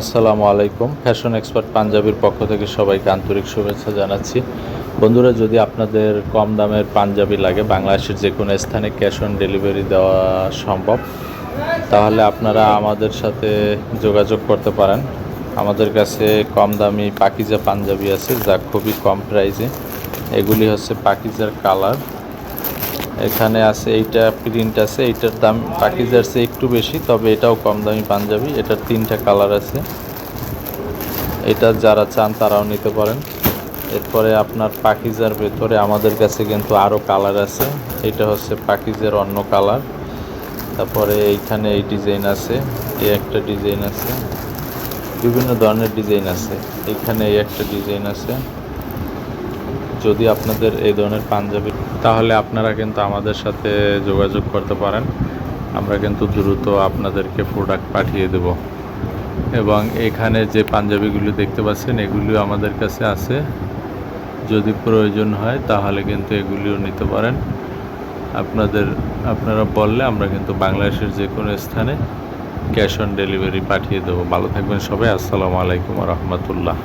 আসসালামু আলাইকুম। Fashion expert পাঞ্জাবির পক্ষ থেকে সবাইকে আন্তরিক শুভেচ্ছা জানাচ্ছি। বন্ধুরা, যদি আপনাদের কম দামের পাঞ্জাবি লাগে, বাংলাদেশের যে কোনো স্থানে ক্যাশ অন ডেলিভারি দেওয়া সম্ভব, তাহলে আপনারা আমাদের সাথে যোগাযোগ করতে পারেন। আমাদের কাছে কম দামি পাকিজা পাঞ্জাবি আছে, যা খুবই কম প্রাইসে এগুলি হচ্ছে পাকিজার কালার এখানে আছে, এইটা প্রিন্ট আছে, এইটার দাম পাকিজার চেয়ে একটু বেশি, তবে এটাও কম দামি পাঞ্জাবি, এটার তিনটা কালার আছে। এটা যারা চান তারাও নিতে পারেন। এরপরে আপনার পাকিজার ভেতরে আমাদের কাছে কিন্তু আরও কালার আছে, এটা হচ্ছে পাকিজার অন্য কালার তারপরে এইখানে এই ডিজাইন আছে, এই একটা ডিজাইন আছে, বিভিন্ন ধরনের ডিজাইন আছে। এখানে এই একটা ডিজাইন আছে। যদি আপনাদের এই ধরনের পাঞ্জাবি তাহলে আপনারা কিন্তু আমাদের সাথে যোগাযোগ করতে পারেন। আমরা কিন্তু দ্রুত আপনাদেরকে প্রোডাক্ট পাঠিয়ে দেব। এবং এখানে যে পাঞ্জাবিগুলি দেখতে পাচ্ছেন এগুলিও আমাদের কাছে আছে। যদি প্রয়োজন হয়, তাহলে কিন্তু এগুলিও নিতে পারেন। আপনাদের, আপনারা বললে আমরা কিন্তু বাংলাদেশের যে কোনো স্থানে ক্যাশ অন ডেলিভারি পাঠিয়ে দেবো। ভালো থাকবেন সবাই। আসসালামু আলাইকুম রহমতুল্লাহ।